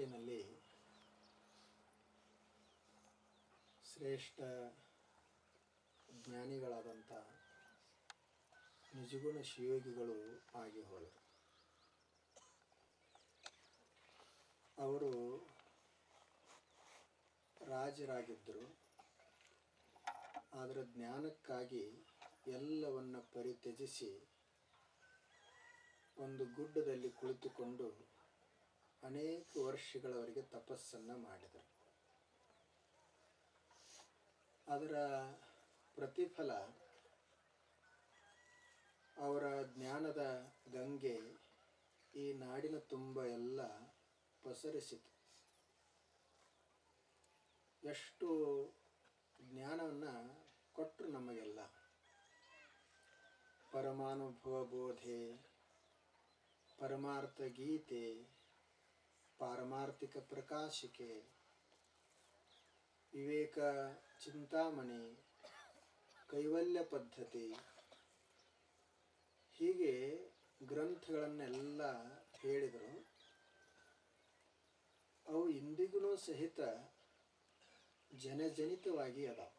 ನಾಡಿನಲ್ಲಿ ಶ್ರೇಷ್ಠ ಜ್ಞಾನಿಗಳಾದಂಥ ನಿಜಗುಣ ಶಿವಯೋಗಿಗಳು ಆಗಿ ಹೋದರು. ಅವರು ರಾಜರಾಗಿದ್ದರು. ಆದರೆ ಜ್ಞಾನಕ್ಕಾಗಿ ಎಲ್ಲವನ್ನು ಪರಿತ್ಯಜಿಸಿ ಒಂದು ಗುಡ್ಡದಲ್ಲಿ ಕುಳಿತುಕೊಂಡು ಅನೇಕ ವರ್ಷಗಳವರೆಗೆ ತಪಸ್ಸನ್ನು ಮಾಡಿದರು. ಅದರ ಪ್ರತಿಫಲ ಅವರ ಜ್ಞಾನದ ಗಂಗೆ ಈ ನಾಡಿನ ತುಂಬ ಎಲ್ಲ ಪಸರಿಸಿತು. ಎಷ್ಟು ಜ್ಞಾನವನ್ನು ಕೊಟ್ಟರು ನಮಗೆಲ್ಲ. ಪರಮಾನುಭವ ಬೋಧೆ ಪರಮಾರ್ಥ ಗೀತೆ ಪಾರಮಾರ್ಥಿಕ ಪ್ರಕಾಶಿಕೆ ವಿವೇಕ ಚಿಂತಾಮಣಿ, ಕೈವಲ್ಯ ಪದ್ಧತಿ. ಹೀಗೆ ಗ್ರಂಥಗಳನ್ನೆಲ್ಲ ಹೇಳಿದರು. ಅವು ಇಂದಿಗೂ ಸಹಿತ ಜನಜನಿತವಾಗಿ ಅದಾವ.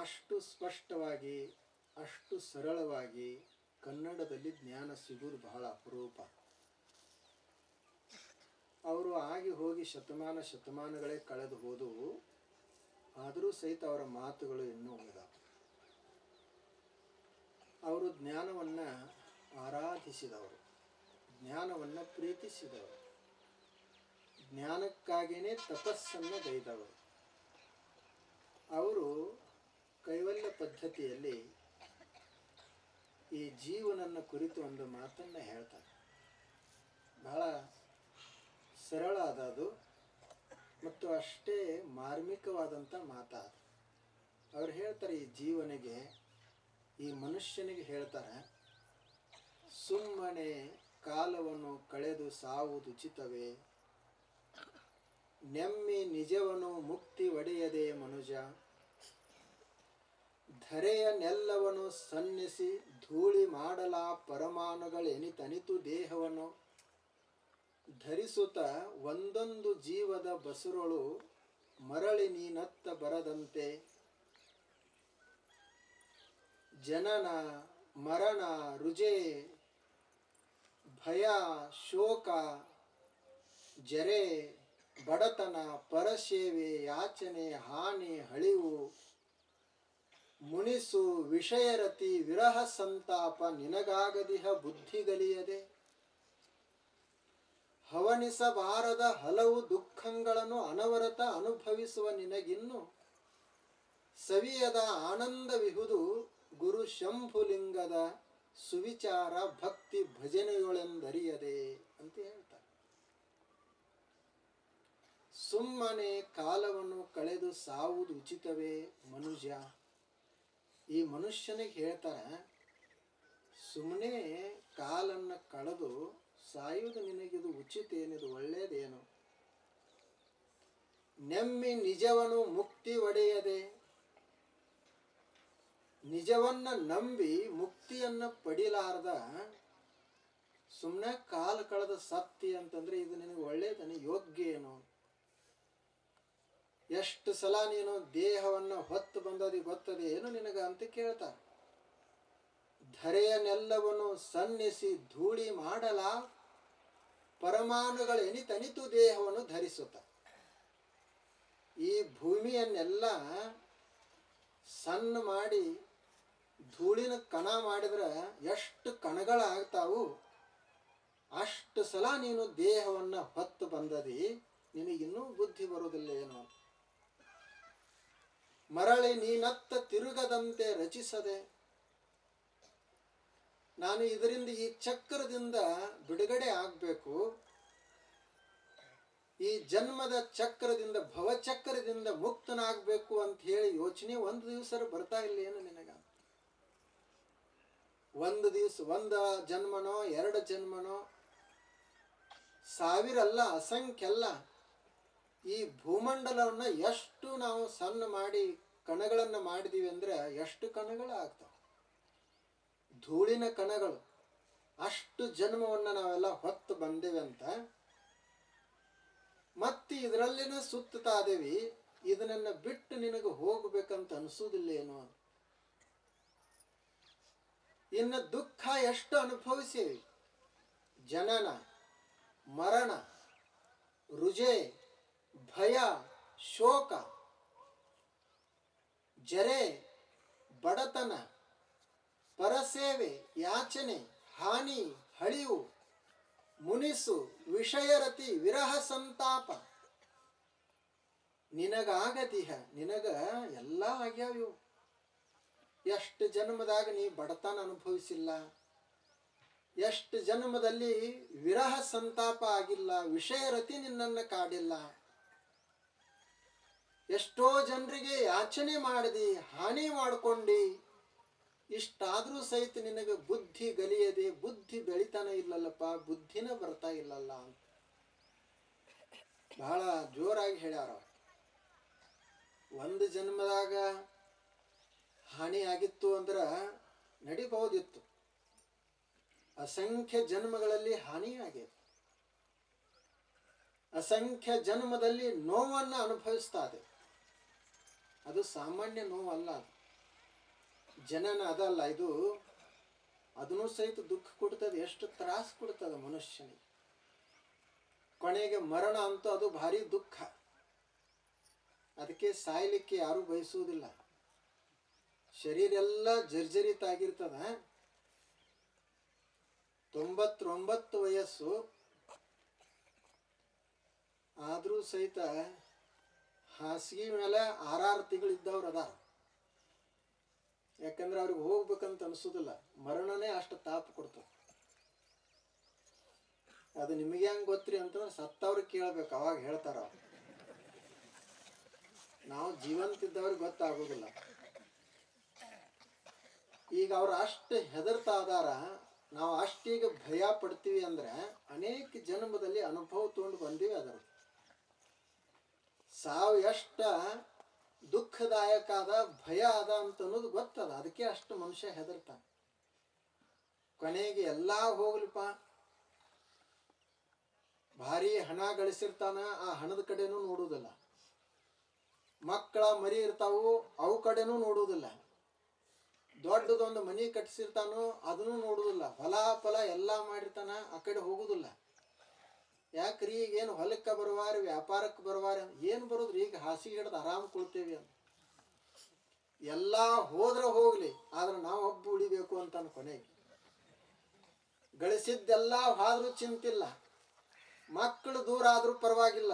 ಅಷ್ಟು ಸ್ಪಷ್ಟವಾಗಿ, ಅಷ್ಟು ಸರಳವಾಗಿ ಕನ್ನಡದಲ್ಲಿ ಜ್ಞಾನ ಸಿಗುವುದು ಬಹಳ ಅಪರೂಪ. ಆಗಿ ಹೋಗಿ ಶತಮಾನ ಶತಮಾನಗಳೇ ಕಳೆದು ಹೋದವು. ಆದರೂ ಸಹಿತ ಅವರ ಮಾತುಗಳು ಇನ್ನೂ ಉಳಿದಾವ. ಅವರು ಜ್ಞಾನವನ್ನು ಆರಾಧಿಸಿದವರು. ಜ್ಞಾನವನ್ನು ಪ್ರೀತಿಸಿದವರು. ಜ್ಞಾನಕ್ಕಾಗಿಯೇ ತಪಸ್ಸನ್ನು ಗೈದವರು. ಅವರು ಕೈವಲ್ಯ ಪದ್ಧತಿಯಲ್ಲಿ ಈ ಜೀವನನ್ನ ಕುರಿತು ಒಂದು ಮಾತನ್ನು ಹೇಳ್ತಾರೆ. ಬಹಳ ಸರಳ ಅದು ಮತ್ತು ಅಷ್ಟೇ ಮಾರ್ಮಿಕವಾದಂಥ ಮಾತಾದ ಅವ್ರು ಹೇಳ್ತಾರೆ ಈ ಜೀವನಿಗೆ, ಈ ಮನುಷ್ಯನಿಗೆ ಹೇಳ್ತಾರೆ, ಸುಮ್ಮನೆ ಕಾಲವನ್ನು ಕಳೆದು ಸಾವುದು ಉಚಿತವೇ? ನೆಮ್ಮಿ ನಿಜವನು ಮುಕ್ತಿ ಒಡೆಯದೆ ಮನುಜ? ಧರೆಯ ನೆಲ್ಲವನು ಸನ್ನಿಸಿ ಧೂಳಿ ಮಾಡಲ ಪರಮಾಣುಗಳೆನಿತನಿತು ದೇಹವನ್ನು? ಧರಿಸುತ್ತ ಒಂದೊಂದು ಜೀವದ ಬಸುರಳು ಮರಳಿ ನೀನತ್ತ ಬರದಂತೆ. ಜನನ, ಮರಣ, ರುಜೆ, ಭಯ, ಶೋಕ, ಜರೆ, ಬಡತನ, ಪರಸೇವೆ, ಯಾಚನೆ, ಹಾನಿ, ಹಳಿವು, ಮುನಿಸು, ವಿಷಯರತಿ, ವಿರಹ ಸಂತಾಪ, ನಿನಗಾಗದಿಹ ಬುದ್ಧಿಗಲಿಯದೆ ಹವನಿಸಬಾರದ ಹಲವು ದುಃಖಗಳನ್ನು ಅನವರತ ಅನುಭವಿಸುವ ನಿನಗಿನ್ನು ಸವಿಯದ ಆನಂದವಿಹುದು ಗುರು ಶಂಭುಲಿಂಗದ ಸುವಿಚಾರ ಭಕ್ತಿ ಭಜನೆಗಳೆಂದರಿಯದೆ ಅಂತ ಹೇಳ್ತಾರೆ. ಸುಮ್ಮನೆ ಕಾಲವನ್ನು ಕಳೆದು ಸಾವುದು ಉಚಿತವೇ ಮನುಜ ಈ ಮನುಷ್ಯನಿಗೆ ಹೇಳ್ತಾರೆ ಸುಮ್ಮನೆ ಕಾಲನ್ನು ಕಳೆದು ಸಾಯುವುದು ನಿನಗಿದು ಉಚಿತ ಏನಿದು ಒಳ್ಳೇದೇನು ನೆಮ್ಮಿ ನಿಜವನು ಮುಕ್ತಿ ಒಡೆಯದೆ. ನಿಜವನ್ನ ನಂಬಿ ಮುಕ್ತಿಯನ್ನ ಪಡಿಲಾರ್ದ ಸುಮ್ಮನೆ ಕಾಲ ಕಳೆದ ಸತ್ತಿ ಅಂತಂದ್ರೆ ಇದು ನಿನಗೆ ಒಳ್ಳೇದನ ಯೋಗ್ಯ ಏನು? ಎಷ್ಟು ಸಲ ನೀನು ದೇಹವನ್ನು ಹೊತ್ತು ಬಂದದಿ ಗೊತ್ತದೆ ಏನು ನಿನಗ ಅಂತ ಕೇಳ್ತಾರೆ ಧರೆಯನ್ನೆಲ್ಲವನ್ನು ಸನ್ನಿಸಿ ಧೂಳಿ ಮಾಡಲ? ಪರಮಾಣುಗಳೆನಿತನಿತು ದೇಹವನ್ನು ಧರಿಸುತ್ತ. ಈ ಭೂಮಿಯನ್ನೆಲ್ಲ ಸಣ್ಣ ಮಾಡಿ ಧೂಳಿನ ಕಣ ಮಾಡಿದ್ರೆ ಎಷ್ಟು ಕಣಗಳಾಗ್ತಾವು? ಅಷ್ಟು ಸಲ ನೀನು ದೇಹವನ್ನು ಹೊತ್ತು ಬಂದದಿ ನಿನಗಿನ್ನೂ ಬುದ್ಧಿ ಬರುವುದಿಲ್ಲ ಏನು? ಮರಳಿ ನೀನತ್ತ ತಿರುಗದಂತೆ ರಚಿಸದೆ ನಾನು ಇದರಿಂದ ಈ ಚಕ್ರದಿಂದ ಬಿಡುಗಡೆ ಆಗಬೇಕು. ಈ ಜನ್ಮದ ಚಕ್ರದಿಂದ, ಭವಚಕ್ರದಿಂದ ಮುಕ್ತನಾಗಬೇಕು ಅಂತ ಹೇಳಿ ಯೋಚನೆ ಒಂದು ದಿವಸ ಬರ್ತಾ ಇಲ್ಲ ಏನು ನಿನಗ? ಒಂದು ದಿವಸ, ಒಂದು ಜನ್ಮನೋ, ಎರಡು ಜನ್ಮನೋ? ಸಾವಿರಲ್ಲ ಅಸಂಖ್ಯಲ್ಲ ಈ ಭೂಮಂಡಲವನ್ನು ಎಷ್ಟು ನಾವು ಸಣ್ಣ ಮಾಡಿ ಕಣಗಳನ್ನು ಮಾಡಿದೀವಿ ಅಂದ್ರೆ ಎಷ್ಟು ಕಣಗಳು ಆಗ್ತಾವೆ ಧೂಳಿನ ಕಣಗಳು. ಅಷ್ಟು ಜನ್ಮವನ್ನು ನಾವೆಲ್ಲ ಹೊತ್ತು ಬಂದೇವೆ ಅಂತ. ಮತ್ತೆ ಇದರಲ್ಲಿನ ಸುತ್ತುತ್ತಾ ಅದೇವಿ ಇದನ್ನ ಬಿಟ್ಟು ನಿನಗೆ ಹೋಗ್ಬೇಕಂತ ಅನಿಸೋದಿಲ್ಲೇನೋ ಇನ್ನು ದುಃಖ ಎಷ್ಟು ಅನುಭವಿಸೇವಿ ಜನನ, ಮರಣ, ರುಜೆ, ಭಯ, ಶೋಕ, ಜರೆ, ಬಡತನ ಪರಸೇವೆ, ಯಾಚನೆ, ಹಾನಿ ಹಳಿವು ಮುನಿಸು, ವಿಷಯರತಿ, ವಿರಹ ಸಂತಾಪ. ನಿನಗಾಗತಿಹ ನಿನಗ ಎಲ್ಲ ಆಗ್ಯಾವ ಇವು. ಎಷ್ಟು ಜನ್ಮದಾಗ ನೀ ಬಡತನ ಅನುಭವಿಸಿಲ್ಲ. ಎಷ್ಟು ಜನ್ಮದಲ್ಲಿ ವಿರಹ ಸಂತಾಪ ಆಗಿಲ್ಲ, ವಿಷಯರತಿ ನಿನ್ನನ್ನು ಕಾಡಿಲ್ಲ. ಎಷ್ಟೋ ಜನರಿಗೆ ಯಾಚನೆ ಮಾಡಿದಿ, ಹಾನಿ ಮಾಡ್ಕೊಂಡಿ. ಇಷ್ಟಾದ್ರೂ ಸಹಿತ ನಿನಗೆ ಬುದ್ಧಿ ಗಲಿಯದೆ, ಬುದ್ಧಿ ಬೆಳಿತಾನ ಇಲ್ಲಲ್ಲಪ್ಪ, ಬುದ್ಧಿನ ಬರ್ತಾ ಇಲ್ಲಲ್ಲ ಅಂತ. ಬಹಳ ಜೋರಾಗಿ ಹೇಳ್ಯಾರ. ಒಂದು ಜನ್ಮದಾಗ ಹಾನಿ ಆಗಿತ್ತು ಅಂದ್ರೆ ನಡಿಬಹುದಿತ್ತು. ಅಸಂಖ್ಯ ಜನ್ಮಗಳಲ್ಲಿ ಹಾನಿ ಆಗ್ಯದ. ಅಸಂಖ್ಯ ಜನ್ಮದಲ್ಲಿ ನೋವನ್ನು ಅನುಭವಿಸ್ತಾ ಇದೆ. ಅದು ಸಾಮಾನ್ಯ ನೋವಲ್ಲ ಅದು. ಜನನ ಅದಲ್ಲ, ಇದು ಅದನ್ನು ಸಹಿತ ದುಃಖ ಕೊಡ್ತದೆ, ಎಷ್ಟು ತ್ರಾಸ ಕೊಡ್ತದೆ ಮನುಷ್ಯನಿಗೆ. ಕೊನೆಗೆ ಮರಣ ಅಂತೂ ಅದು ಭಾರಿ ದುಃಖ. ಅದಕ್ಕೆ ಸಾಯಲಿಕ್ಕೆ ಯಾರೂ ಬಯಸುವುದಿಲ್ಲ. ಶರೀರ ಎಲ್ಲ ಜರ್ಜರಿತಾಗಿರ್ತದ ತೊಂಬತ್ತೊಂಬತ್ತು ವಯಸ್ಸು. ಆದರೂ ಸಹಿತ ಹಾಸಿಗೆ ಮೇಲೆ ಆರಾರು ತಿಂಗಳಿದ್ದವ್ರು ಅದಾರ. ಯಾಕಂದ್ರೆ ಅವ್ರಿಗೆ ಹೋಗ್ಬೇಕಂತ ಅನಿಸೋದಿಲ್ಲ. ಮರಣನೇ ಅಷ್ಟು ತಾಪ ಕೊಡ್ತದೆ. ಅದು ನಿಮಗೆ ಹೆಂಗ್ ಗೊತ್ತ್ರಿ ಅಂತಂದ್ರೆ ಸತ್ತವ್ರಿಗೆ ಕೇಳ್ಬೇಕು, ಅವಾಗ ಹೇಳ್ತಾರ. ನಾವು ಜೀವಂತ ಇದ್ದವ್ರಿಗೆ ಗೊತ್ತಾಗೋದಿಲ್ಲ. ಈಗ ಅವ್ರು ಅಷ್ಟು ಹೆದರ್ತಾ ಅದಾರ, ನಾವು ಅಷ್ಟೀಗ ಭಯ ಪಡ್ತೀವಿ ಅಂದ್ರೆ ಅನೇಕ ಜನ್ಮದಲ್ಲಿ ಅನುಭವ ತೊಗೊಂಡು ಬಂದೀವಿ ಅದರ ಸಾವು ಎಷ್ಟ ದುಃಖದಾಯಕ ಅದ ಭಯ ಅದ ಅಂತ ಅನ್ನೋದು ಗೊತ್ತದ ಅದಕ್ಕೆ ಅಷ್ಟು ಮನುಷ್ಯ ಹೆದರ್ತಾನೆ. ಕೊನೆಗೆ ಎಲ್ಲ ಹೋಗ್ಲಿಪ್ಪ. ಭಾರಿ ಹಣ ಗಳಿಸಿರ್ತಾನ, ಆ ಹಣದ ಕಡೆನೂ ನೋಡುವುದಿಲ್ಲ. ಮಕ್ಕಳ ಮರಿ ಇರ್ತಾವು, ಅವು ಕಡೆನೂ ನೋಡುವುದಿಲ್ಲ. ದೊಡ್ಡದೊಂದು ಮನಿ ಕಟ್ಟಿಸಿರ್ತಾನೋ ಅದನ್ನು ನೋಡುವುದಿಲ್ಲ. ಹೊಲ ಫಲ ಎಲ್ಲ ಮಾಡಿರ್ತಾನ, ಆ ಕಡೆ ಹೋಗುದಿಲ್ಲ ಯಾಕ್ರಿ ಈಗ ಏನು ಹೊಲಕ್ಕೆ ಬರುವಾರ, ವ್ಯಾಪಾರಕ್ಕೆ ಬರುವಾರ ಏನು ಬರೋದ್ರಿ? ಈಗ ಹಾಸಿಗೆ ಹಿಡ್ದು ಆರಾಮ್ ಕೊಡ್ತೇವೆ ಅಂತ. ಎಲ್ಲ ಹೋದ್ರೆ ಹೋಗ್ಲಿ, ಆದ್ರೆ ನಾವು ಒಬ್ಬ ಉಳಿಬೇಕು ಅಂತ ಕೊನೆಗೆ. ಗಳಿಸಿದ್ದೆಲ್ಲ ಹಾದ್ರೂ ಚಿಂತಿಲ್ಲ. ಮಕ್ಕಳು ದೂರ ಆದರೂ ಪರವಾಗಿಲ್ಲ.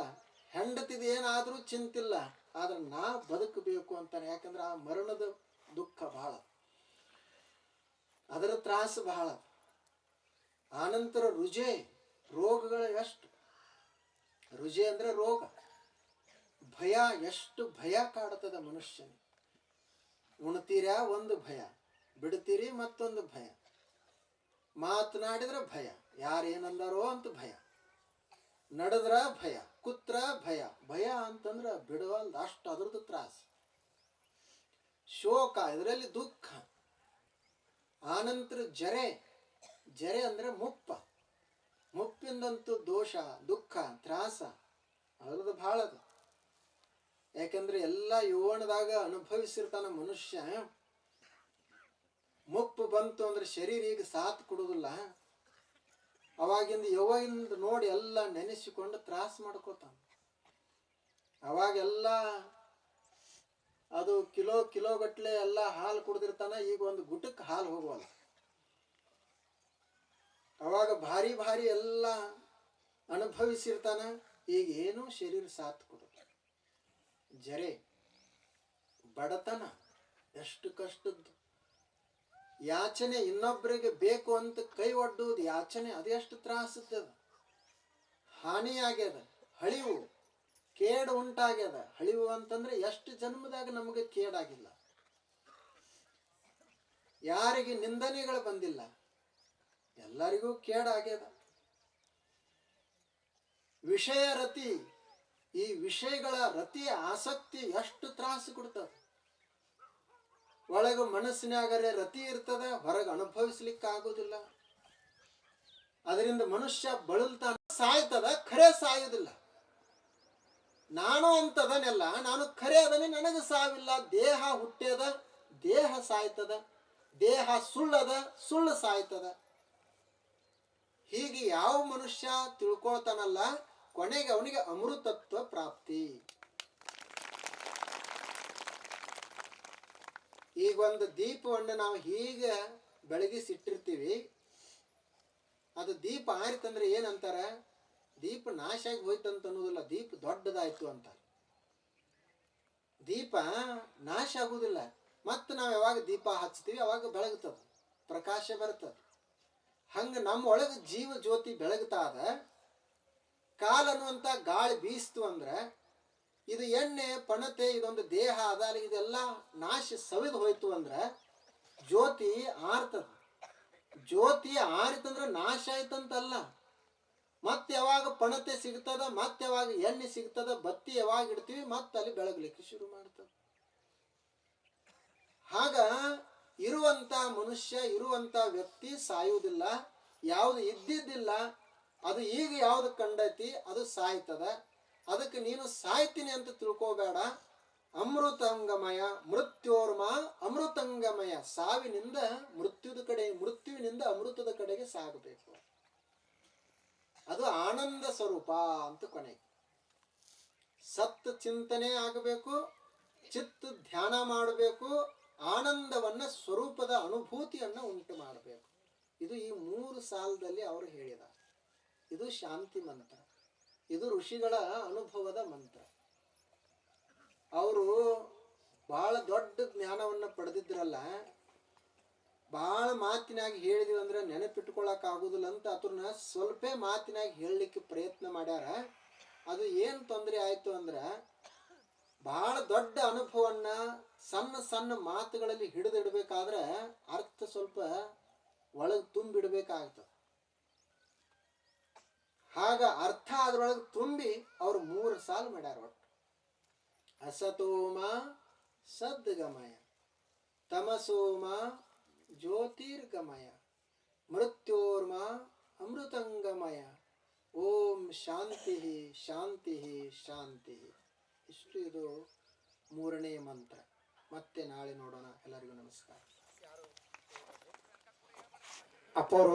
ಹೆಂಡತಿದ ಏನಾದರೂ ಚಿಂತಿಲ್ಲ. ಆದ್ರೆ ನಾ ಬದುಕಬೇಕು ಅಂತಾನೆ. ಯಾಕಂದ್ರೆ ಆ ಮರಣದ ದುಃಖ ಬಹಳ ಅದರ ತ್ರಾಸ ಬಹಳ ಆನಂತರ ರುಜೆ, ರೋಗಗಳು ಎಷ್ಟು ರುಜೆ ಅಂದರೆ ರೋಗ. ಭಯ, ಎಷ್ಟು ಭಯ ಕಾಡುತ್ತದ ಮನುಷ್ಯನ ಉಣ್ತೀರ್ಯಾ ಒಂದು ಭಯ, ಬಿಡ್ತೀರಿ ಮತ್ತೊಂದು ಭಯ. ಮಾತನಾಡಿದ್ರೆ ಭಯ, ಯಾರೇನಂದಾರೋ ಅಂತ ಭಯ. ನಡೆದ್ರ ಭಯ, ಕುತ್ರ ಭಯ. ಭಯ ಅಂತಂದ್ರೆ ಬಿಡುವಲ್ದ, ಅಷ್ಟು ಅದ್ರದ್ದು ತ್ರಾಸ. ಶೋಕ, ಇದರಲ್ಲಿ ದುಃಖ. ಆನಂತರ ಜರೆ. ಜರೆ ಅಂದ್ರೆ ಮುಪ್ಪ. ಮುಪ್ಪಿಂದಂತೂ ದೋಷ, ದುಃಖ, ತ್ರಾಸ, ಅದ್ರದ್ದು ಭಾಳ ಅದು. ಯಾಕಂದ್ರೆ ಎಲ್ಲ ಯೋವಣದಾಗ ಅನುಭವಿಸಿರ್ತಾನ ಮನುಷ್ಯ, ಮುಪ್ಪು ಬಂತು ಅಂದ್ರೆ ಶರೀರ ಈಗ ಸಾತ್ ಕೊಡುದಿಲ್ಲ. ಅವಾಗಿಂದ ಯವ್ವಾಗಿಂದ ನೋಡಿ ಎಲ್ಲ ನೆನೆಸಿಕೊಂಡು ತ್ರಾಸ ಮಾಡ್ಕೋತಾನ. ಅವಾಗೆಲ್ಲ ಅದು ಕಿಲೋ ಕಿಲೋ ಗಟ್ಟಲೆ ಎಲ್ಲ ಹಾಲು ಕುಡ್ದಿರ್ತಾನ, ಈಗ ಒಂದು ಗುಟಕ್ಕೆ ಹಾಲು ಹೋಗುವಲ್ಲ ಅವಾಗ ಭಾರಿ ಭಾರಿ ಎಲ್ಲ ಅನುಭವಿಸಿರ್ತಾನ. ಈಗ ಏನೂ ಶರೀರ ಸಾಥ್ ಕೊಡಲ್ಲ ಜರೆ ಬಡತನ, ಎಷ್ಟು ಕಷ್ಟದ್ದು. ಯಾಚನೆ ಇನ್ನೊಬ್ಬರಿಗೆ ಬೇಕು ಅಂತ ಕೈ ಒಡ್ಡುವುದು ಯಾಚನೆ ಅದೆಷ್ಟು ತ್ರಾಸದ ಹಾನಿಯಾಗ್ಯದ, ಹಳಿವು, ಕೇಡು ಉಂಟಾಗ್ಯದ. ಹಳಿವು ಅಂತಂದ್ರೆ ಎಷ್ಟು ಜನ್ಮದಾಗ ನಮಗೆ ಕೇಡಾಗಿಲ್ಲ. ಯಾರಿಗೆ ನಿಂದನೆಗಳು ಬಂದಿಲ್ಲ. ಎಲ್ಲರಿಗೂ ಕೇಡಾಗ್ಯದ. ವಿಷಯ ರತಿ, ಈ ವಿಷಯಗಳ ರತಿ ಆಸಕ್ತಿ ಎಷ್ಟು ತ್ರಾಸು ಕೊಡ್ತದ. ಒಳಗ ಮನಸ್ಸಿನಾಗರೆ ರತಿ ಇರ್ತದ, ಹೊರಗೆ ಅನುಭವಿಸ್ಲಿಕ್ಕೆ ಆಗೋದಿಲ್ಲ ಅದರಿಂದ ಮನುಷ್ಯ ಬಳಲ್ತಾನ, ಸಾಯ್ತದ, ಖರೆ ಸಾಯೋದಿಲ್ಲ. ನಾನು ಅಂತದನೆಲ್ಲ, ನಾನು ಖರೆ ಅದನ್ನ ನನಗೆ ಸಾವಿಲ್ಲ. ದೇಹ ಹುಟ್ಟ್ಯದ ದೇಹ ಸಾಯ್ತದ. ದೇಹ ಸುಳ್ಳದ, ಸುಳ್ಳು ಸಾಯ್ತದ. ಹೀಗೆ ಯಾವ ಮನುಷ್ಯ ತಿಳ್ಕೊಳ್ತಾನಲ್ಲ, ಕೊನೆಗೆ ಅವನಿಗೆ ಅಮೃತತ್ವ ಪ್ರಾಪ್ತಿ. ಈಗ ಒಂದು ದೀಪವನ್ನು ನಾವು ಹೀಗೆ ಬೆಳಗಿಸಿಟ್ಟಿರ್ತೀವಿ. ಅದು ದೀಪ ಆರಿತಂದ್ರೆ ಏನಂತಾರೆ? ದೀಪ ನಾಶ ಆಗಿ ಹೋಯ್ತಂತ ಅನ್ನೋದಿಲ್ಲ, ದೀಪ ದೊಡ್ಡದಾಯ್ತು ಅಂತ ದೀಪ ನಾಶ ಆಗುವುದಿಲ್ಲ. ಮತ್ತೆ ನಾವು ಯಾವಾಗ ದೀಪ ಹಚ್ತೀವಿ ಅವಾಗ ಬೆಳಗ್ತದೆ ಪ್ರಕಾಶ ಬರ್ತದೆ ಹಂಗೆ ನಮ್ಮ ಒಳಗೆ ಜೀವ ಜ್ಯೋತಿ ಬೆಳಗ್ತಾದ, ಕಾಲ ಅನ್ನುವಂಥ ಗಾಳಿ ಬೀಸ್ತು ಅಂದ್ರೆ ಇದು ಎಣ್ಣೆ, ಪಣತೆ, ಇದೊಂದು ದೇಹ ಅದ ಇದೆಲ್ಲ ನಾಶ ಸವಿದು ಹೋಯ್ತು ಅಂದ್ರೆ ಜ್ಯೋತಿ ಆರ್ತದ. ಜ್ಯೋತಿ ಆರಿತಂದ್ರೆ ನಾಶ ಆಯ್ತಂತಲ್ಲ. ಮತ್ತೆ ಯಾವಾಗ ಪಣತೆ ಸಿಗ್ತದ, ಮತ್ತೆ ಯಾವಾಗ ಎಣ್ಣೆ ಸಿಗ್ತದ, ಬತ್ತಿ ಯಾವಾಗ ಇಡ್ತೀವಿ ಮತ್ತೆ ಅಲ್ಲಿ ಬೆಳಗ್ಲಿಕ್ಕೆ ಶುರು ಮಾಡ್ತದ. ಆಗ ಇರುವಂತ ಮನುಷ್ಯ, ಇರುವಂತ ವ್ಯಕ್ತಿ ಸಾಯುವುದಿಲ್ಲ. ಯಾವುದು ಇದ್ದಿದ್ದಿಲ್ಲ, ಅದು ಈಗ ಯಾವುದು ಕಂಡೈತಿ, ಅದು ಸಾಯ್ತದ. ಅದಕ್ಕೆ ನೀನು ಸಾಯ್ತೀನಿ ಅಂತ ತಿಳ್ಕೋಬೇಡ. ಅಮೃತಂಗಮಯ, ಮೃತ್ಯೋರ್ಮ, ಅಮೃತಂಗಮಯ. ಸಾವಿನಿಂದ ಮೃತ್ಯುದ ಕಡೆ, ಮೃತ್ಯುವಿನಿಂದ ಅಮೃತದ ಕಡೆಗೆ ಸಾಗಬೇಕು. ಅದು ಆನಂದ ಸ್ವರೂಪ ಅಂತ ಕೊನೆ. ಸತ್ ಚಿಂತನೆ ಆಗಬೇಕು, ಚಿತ್ತ ಧ್ಯಾನ ಮಾಡಬೇಕು ಆನಂದವನ್ನ ಸ್ವರೂಪದ ಅನುಭೂತಿಯನ್ನ ಉಂಟು ಮಾಡಬೇಕು. ಇದು ಈ ಮೂರು ಸಾಲದಲ್ಲಿ ಅವರು ಹೇಳಿದ. ಇದು ಶಾಂತಿ ಮಂತ್ರ. ಇದು ಋಷಿಗಳ ಅನುಭವದ ಮಂತ್ರ. ಅವರು ಬಹಳ ದೊಡ್ಡ ಜ್ಞಾನವನ್ನ ಪಡೆದಿದ್ರಲ್ಲ ಬಹಳ ಮಾತಿನಾಗ ಹೇಳಿದ್ವಿ ಅಂದ್ರೆ ನೆನಪಿಟ್ಕೊಳಕ್ ಆಗುದಿಲ್ಲ ಅಂತ ಅದನ್ನ ಸ್ವಲ್ಪ ಮಾತಿನಾಗ ಹೇಳಲಿಕ್ಕೆ ಪ್ರಯತ್ನ ಮಾಡ್ಯಾರ. ಅದು ಏನು ತೊಂದರೆ ಆಯ್ತು ಅಂದ್ರೆ ಬಹಳ ದೊಡ್ಡ ಅನುಭವನ್ನ ಸಣ್ಣ ಸಣ್ಣ ಮಾತುಗಳಲ್ಲಿ ಹಿಡಿದಿಡ್ಬೇಕಾದ್ರೆ ಅರ್ಥ ಸ್ವಲ್ಪ ಒಳಗೆ ತುಂಬಿಡ್ಬೇಕಾಗ್ತದೆ. ಆಗ ಅರ್ಥ ಅದ್ರೊಳಗೆ ತುಂಬಿ ಅವರು ಮೂರು ಸಾಲು ಮಾಡ್ಯಾರ ಒಟ್ಟು. ಅಸತೋಮ ಸದ್ಗಮಯ, ತಮಸೋಮ ಜ್ಯೋತಿರ್ಗಮಯ, ಮೃತ್ಯೋರ್ಮ ಅಮೃತಂಗಮಯ. ಓಂ ಶಾಂತಿ ಶಾಂತಿ ಶಾಂತಿ. ಇಷ್ಟು ಇದು ಮೂರನೇ ಮಂತ್ರ. ಮತ್ತೆ ನಾಳೆ ನೋಡೋಣ. ಎಲ್ಲರಿಗೂ ನಮಸ್ಕಾರ. ಅಪೋರು